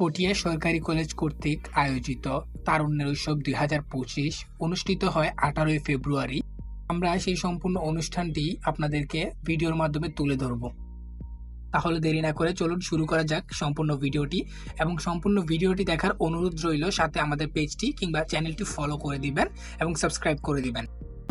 পটিয়া সরকারি কলেজ কর্তৃক আয়োজিত তারুণ্যের উৎসব দুই হাজার পঁচিশ অনুষ্ঠিত হয় আঠারোই ফেব্রুয়ারি। আমরা সেই সম্পূর্ণ অনুষ্ঠানটি আপনাদেরকে ভিডিওর মাধ্যমে তুলে ধরব। তাহলে দেরি না করে চলুন শুরু করা যাক সম্পূর্ণ ভিডিওটি এবং সম্পূর্ণ ভিডিওটি দেখার অনুরোধ রইল সাথে আমাদের পেজটি কিংবা চ্যানেলটি ফলো করে দিবেন এবং সাবস্ক্রাইব করে দিবেন।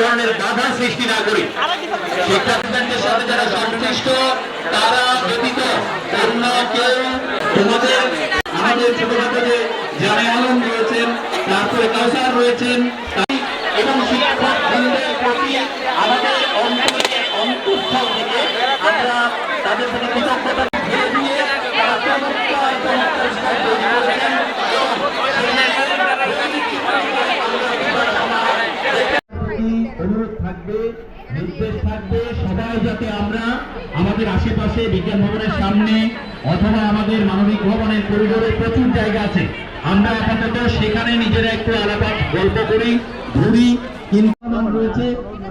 ধরনের বাধা সৃষ্টি না করি। শিক্ষার্থীদের সাথে যারা সংশ্লিষ্ট, তারা ব্যতীত অন্য কেউ তোমাদের, আমাদের ছোটখাটো যে জানে আলম রয়েছেন, তারপরে কাউসার রয়েছেন এবং শিক্ষক প্রতি আমাদের থাকবে, নির্দেশ থাকবে, সবাই যাতে আমরা আমাদের আশেপাশে বিজ্ঞান ভবনের সামনে অথবা আমাদের মানবিক ভবনের করিডোরে প্রচুর জায়গা আছে। আমরা আপাতত সেখানে নিজেরা একটু আলাপাত গল্প করি, ঘুরি রয়েছে।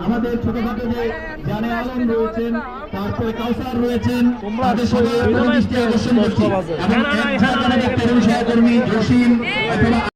আমাদের ছোটখাটো যে জানে আলম রয়েছেন, তারপরে কাউসার রয়েছেন, তাদের দৃষ্টি আকর্ষণ করছি। এবং সহকর্মী জসিম, অথবা